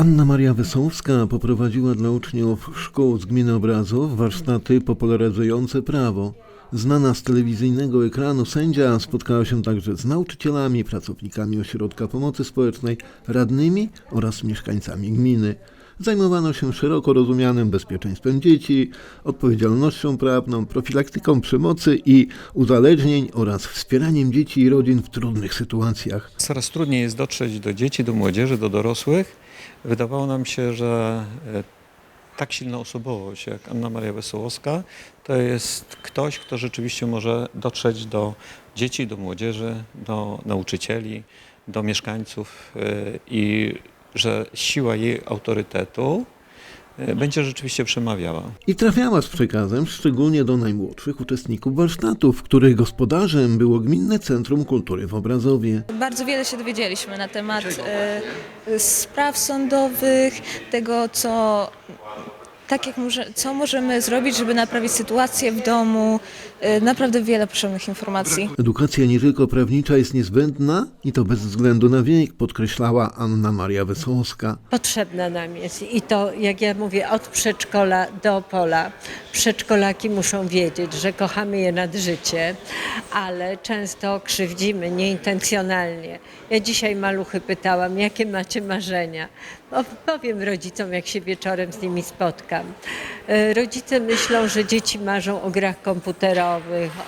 Anna Maria Wesołowska poprowadziła dla uczniów szkół z gminy Obrazów warsztaty popularyzujące prawo. Znana z telewizyjnego ekranu sędzia spotkała się także z nauczycielami, pracownikami ośrodka pomocy społecznej, radnymi oraz mieszkańcami gminy. Zajmowano się szeroko rozumianym bezpieczeństwem dzieci, odpowiedzialnością prawną, profilaktyką przemocy i uzależnień oraz wspieraniem dzieci i rodzin w trudnych sytuacjach. Coraz trudniej jest dotrzeć do dzieci, do młodzieży, do dorosłych. Wydawało nam się, że e, tak silna osobowość jak Anna Maria Wesołowska to jest ktoś, kto rzeczywiście może dotrzeć do dzieci, do młodzieży, do nauczycieli, do mieszkańców e, i że siła jej autorytetu będzie rzeczywiście przemawiała. I trafiała z przekazem szczególnie do najmłodszych uczestników warsztatów, których gospodarzem było Gminne Centrum Kultury w Obrazowie. Bardzo wiele się dowiedzieliśmy na temat e, spraw sądowych, tego co, tak jak może, co możemy zrobić, żeby naprawić sytuację w domu. E, naprawdę wiele potrzebnych informacji. Edukacja nie tylko prawnicza jest niezbędna i to bez względu na wiek, podkreślała Anna Maria Wesołowska. potrzebna nam jest i to, jak ja mówię, od przedszkola do pola. Przedszkolaki muszą wiedzieć, że kochamy je nad życie, ale często krzywdzimy nieintencjonalnie. Ja dzisiaj maluchy pytałam, jakie macie marzenia. O, powiem rodzicom, jak się wieczorem z nimi spotkam. E, Rodzice myślą, że dzieci marzą o grach komputerowych,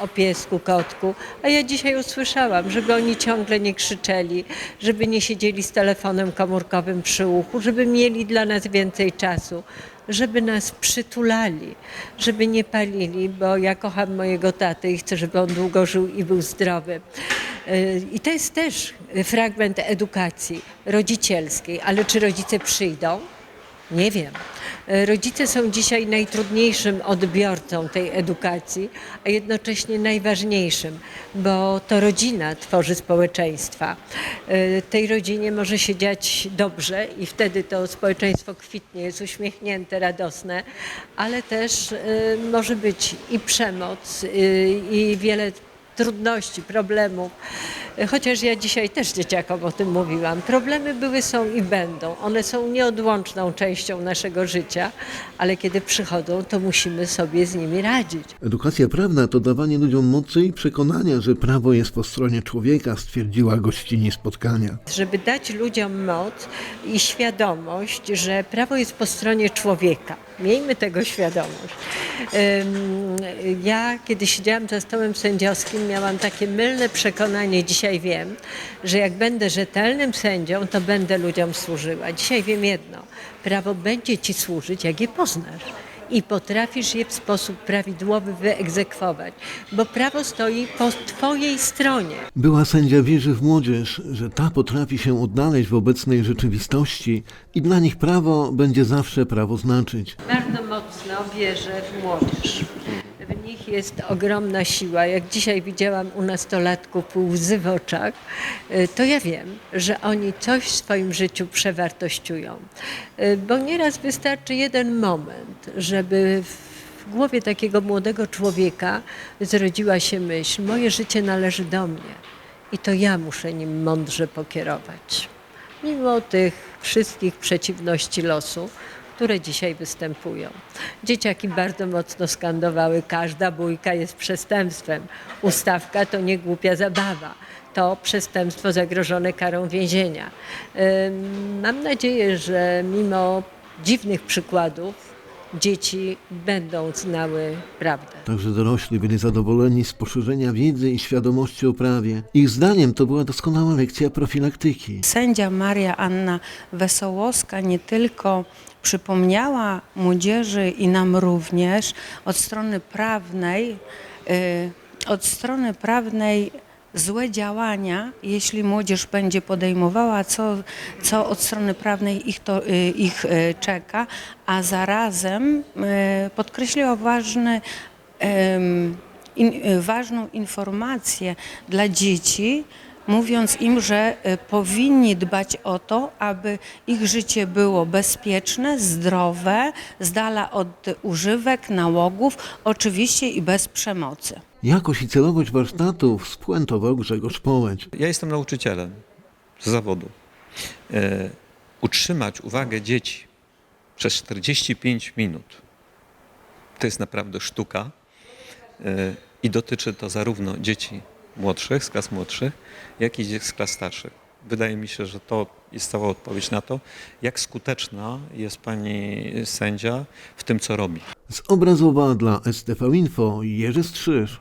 o piesku, kotku, a ja dzisiaj usłyszałam, żeby oni ciągle nie krzyczeli, żeby nie siedzieli z telefonem komórkowym przy uchu, żeby mieli dla nas więcej czasu, żeby nas przytulali, żeby nie palili, bo ja kocham mojego tatę i chcę, żeby on długo żył i był zdrowy. E, I to jest też fragment edukacji rodzicielskiej, ale czy rodzice przyjdą? Nie wiem. E, Rodzice są dzisiaj najtrudniejszym odbiorcą tej edukacji, a jednocześnie najważniejszym, bo to rodzina tworzy społeczeństwa. E, Tej rodzinie może się dziać dobrze i wtedy to społeczeństwo kwitnie, jest uśmiechnięte, radosne, ale też e, może być i przemoc, i wiele trudności, problemów. Chociaż ja dzisiaj też dzieciakom o tym mówiłam. Problemy były, są i będą. One są nieodłączną częścią naszego życia, ale kiedy przychodzą, to musimy sobie z nimi radzić. Edukacja prawna to dawanie ludziom mocy i przekonania, że prawo jest po stronie człowieka, stwierdziła gościni spotkania. Żeby dać ludziom moc i świadomość, że prawo jest po stronie człowieka. Miejmy tego świadomość. Ja, kiedy siedziałam za stołem sędziowskim, miałam takie mylne przekonanie, dzisiaj wiem, że jak będę rzetelnym sędzią, to będę ludziom służyła. Dzisiaj wiem jedno, prawo będzie ci służyć, jak je poznasz. I potrafisz je w sposób prawidłowy wyegzekwować, bo prawo stoi po Twojej stronie. Była sędzia wierzy w młodzież, że ta potrafi się odnaleźć w obecnej rzeczywistości i dla nich prawo będzie zawsze prawo znaczyć. Bardzo mocno wierzę w młodzież. Nich jest ogromna siła. Jak dzisiaj widziałam u nastolatków łzy w oczach, y, to ja wiem, że oni coś w swoim życiu przewartościują. Y, Bo nieraz wystarczy jeden moment, żeby w głowie takiego młodego człowieka zrodziła się myśl: moje życie należy do mnie i to ja muszę nim mądrze pokierować. Mimo tych wszystkich przeciwności losu, które dzisiaj występują. Dzieciaki bardzo mocno skandowały, każda bójka jest przestępstwem. Ustawka to nie głupia zabawa. To przestępstwo zagrożone karą więzienia. Mam nadzieję, że mimo dziwnych przykładów dzieci będą znały prawdę. Także dorośli byli zadowoleni z poszerzenia wiedzy i świadomości o prawie. Ich zdaniem to była doskonała lekcja profilaktyki. Sędzia Maria Anna Wesołowska nie tylko przypomniała młodzieży i nam również od strony prawnej, y, od strony prawnej złe działania, jeśli młodzież będzie podejmowała, co, co od strony prawnej ich, to, y, ich y, czeka, a zarazem y, podkreśliła ważny ważną informację dla dzieci, mówiąc im, że y, powinni dbać o to, aby ich życie było bezpieczne, zdrowe, z dala od używek, nałogów, oczywiście i bez przemocy. Jakość i celowość warsztatów spuentował Grzegorz Połęcz. Ja jestem nauczycielem z zawodu. E, utrzymać uwagę dzieci przez 45 minut, to jest naprawdę sztuka y, i dotyczy to zarówno dzieci młodszych, z klas młodszych, jak i z klas starszych. Wydaje mi się, że to jest cała odpowiedź na to, jak skuteczna jest pani sędzia w tym, co robi. Z obrazowa dla STV Info Jerzy Strzyż.